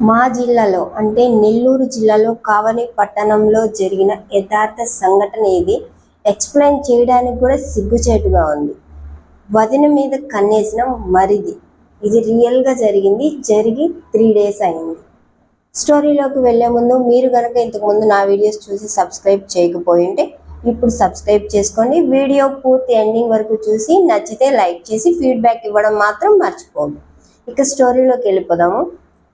మా జిల్లాలో అంటే నెల్లూరు జిల్లాలో కావలి పట్టణంలో జరిగిన యథార్థ సంఘటన ఇది. ఎక్స్ప్లెయిన్ చేయడానికి కూడా సిగ్గుచేటుగా ఉంది. వదిన మీద కన్నేసిన మరిది. ఇది రియల్గా జరిగింది. జరిగి త్రీ డేస్ అయింది. స్టోరీలోకి వెళ్ళే ముందు మీరు కనుక ఇంతకుముందు నా వీడియోస్ చూసి సబ్స్క్రైబ్ చేయకపోయి ఉంటే ఇప్పుడు సబ్స్క్రైబ్ చేసుకోండి. వీడియో పూర్తి ఎండింగ్ వరకు చూసి నచ్చితే లైక్ చేసి ఫీడ్బ్యాక్ ఇవ్వడం మాత్రం మర్చిపోండి. ఇక స్టోరీలోకి వెళ్ళిపోదాము.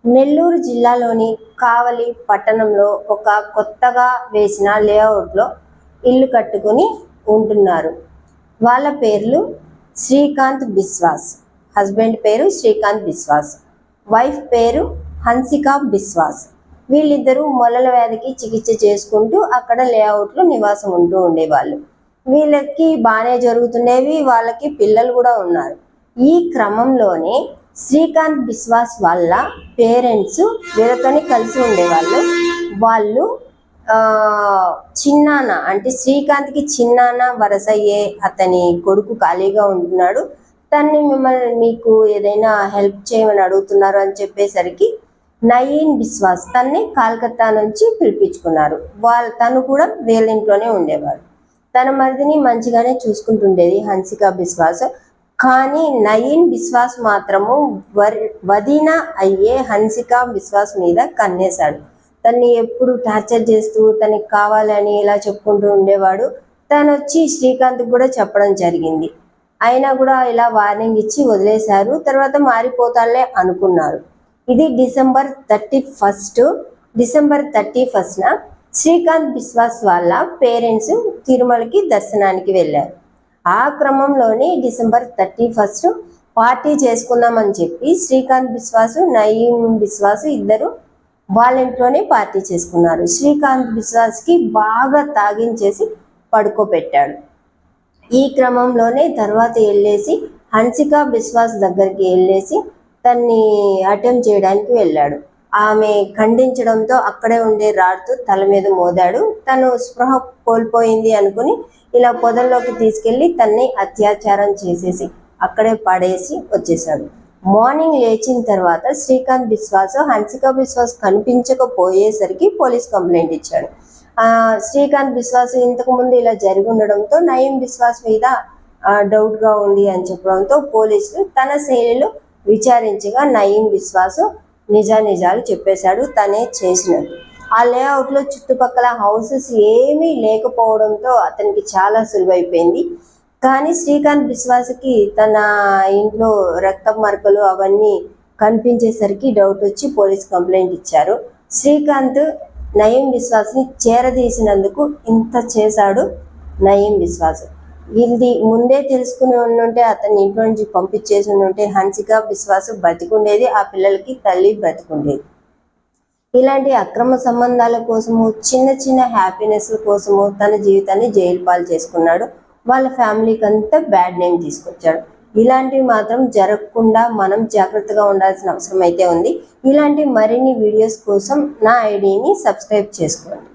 నెల్లూరు జిల్లాలోని కావలి పట్టణంలో ఒక కొత్తగా వేసిన లేఅవుట్లో ఇల్లు కట్టుకుని ఉంటున్నారు. వాళ్ళ పేర్లు శ్రీకాంత్ బిస్వాస్ హస్బెండ్ పేరు శ్రీకాంత్ బిస్వాస్ వైఫ్ పేరు హన్సిక బిస్వాస్ వీళ్ళిద్దరూ మొలల వ్యాధికి చికిత్స చేసుకుంటూ అక్కడ లేఅవుట్లో నివాసం ఉంటూ ఉండేవాళ్ళు. వీళ్ళకి బాగానే జరుగుతుండేవి వాళ్ళకి పిల్లలు కూడా ఉన్నారు. ఈ క్రమంలోనే శ్రీకాంత్ బిస్వాస్ వాళ్ళ పేరెంట్స్ వీళ్ళతోని కలిసి ఉండేవాళ్ళు. వాళ్ళు చిన్నాన చిన్నాన్న అంటే శ్రీకాంత్కి చిన్నాన్న వరసయ్యే అతని కొడుకు ఖాళీగా ఉంటున్నాడు. తన్ని మిమ్మల్ని మీకు ఏదైనా హెల్ప్ చేయమని అడుగుతున్నారు అని చెప్పేసరికి నయీన్ బిస్వాస్ తన్ని కాల్కత్తా నుంచి పిలిపించుకున్నారు. వాళ్ళ తను కూడా వీళ్ళ ఇంట్లోనే ఉండేవాడు. తన మరిదిని మంచిగానే చూసుకుంటుండేది హన్సిక బిస్వాస్ కానీ నయీన్ విశ్వాస్ మాత్రము వదిన అయ్యే హన్సిక విశ్వాస్ మీద కన్నేశాడు. తన్ని ఎప్పుడు టార్చర్ చేస్తూ తనకి కావాలని ఇలా చెప్పుకుంటూ ఉండేవాడు. తను వచ్చి శ్రీకాంత్ కూడా చెప్పడం జరిగింది. అయినా కూడా ఇలా వార్నింగ్ ఇచ్చి వదిలేశారు. తర్వాత మారిపోతాలే అనుకున్నారు. ఇది December thirty first December thirty ఫస్ట్న Srikanth Biswas వాళ్ళ పేరెంట్స్ తిరుమలకి దర్శనానికి వెళ్ళారు. ఆ క్రమంలోనే డిసెంబర్ థర్టీ ఫస్ట్ పార్టీ చేసుకుందామని చెప్పి శ్రీకాంత్ బిశ్వాసు నయీం బిశ్వాసు ఇద్దరు వాళ్ళ ఇంట్లోనే పార్టీ చేసుకున్నారు. శ్రీకాంత్ బిశ్వాస్కి బాగా తాగించేసి పడుకోబెట్టాడు. ఈ క్రమంలోనే తర్వాత వెళ్ళేసి హన్సిక బిశ్వాస్ దగ్గరికి వెళ్ళేసి తన్ని అటెంప్ట్ చేయడానికి వెళ్ళాడు. ఆమె ఖండించడంతో అక్కడే ఉండే రాడుతూ తల మీద మోదాడు. తను స్పృహ కోల్పోయింది అనుకుని ఇలా పొదల్లోకి తీసుకెళ్ళి తన్ని అత్యాచారం చేసేసి అక్కడే పడేసి వచ్చేసాడు మార్నింగ్ లేచిన తర్వాత శ్రీకాంత్ బిశ్వాస్ హన్సిక బిశ్వాస్ కనిపించకపోయేసరికి పోలీస్ కంప్లైంట్ ఇచ్చాడు. ఆ శ్రీకాంత్ బిశ్వాస్ ఇంతకు ముందు ఇలా జరిగి ఉండడంతో నయీం బిశ్వాస్ మీద డౌట్గా ఉంది అని చెప్పడంతో పోలీసులు తన శైలిలో విచారించగా నయీం బిస్వాస్ నిజానిజాలు చెప్పేశాడు తనే చేసినట్టు ఆ లేఅవుట్లో చుట్టుపక్కల హౌసెస్ ఏమీ లేకపోవడంతో అతనికి చాలా సులువైపోయింది. కానీ శ్రీకాంత్ బిశ్వాస్కి తన ఇంట్లో రక్త మరకలు అవన్నీ కనిపించేసరికి డౌట్ వచ్చి పోలీస్ కంప్లైంట్ ఇచ్చారు. శ్రీకాంత్ నయీం విశ్వాస్ని చేరదీసినందుకు ఇంత చేశాడు నయీం బిస్వాస్ ఇది ముందే తెలుసుకుని ఉండుంటే అతన్ని ఇంట్లో నుంచి పంపించేసి ఉండుంటే హన్సిక బిస్వాస్ బతికుండేది ఆ పిల్లలకి తల్లి బ్రతికుండేది ఇలాంటి అక్రమ సంబంధాల కోసము చిన్న చిన్న హ్యాపీనెస్ కోసము తన జీవితాన్ని జైలు పాలు చేసుకున్నాడు. వాళ్ళ ఫ్యామిలీకి అంతా బ్యాడ్ నేమ్ తీసుకొచ్చాడు. ఇలాంటివి మాత్రం జరగకుండా మనం జాగ్రత్తగా ఉండాల్సిన అవసరం అయితే ఉంది. ఇలాంటి మరిన్ని వీడియోస్ కోసం నా ఐడిని సబ్స్క్రైబ్ చేసుకోండి.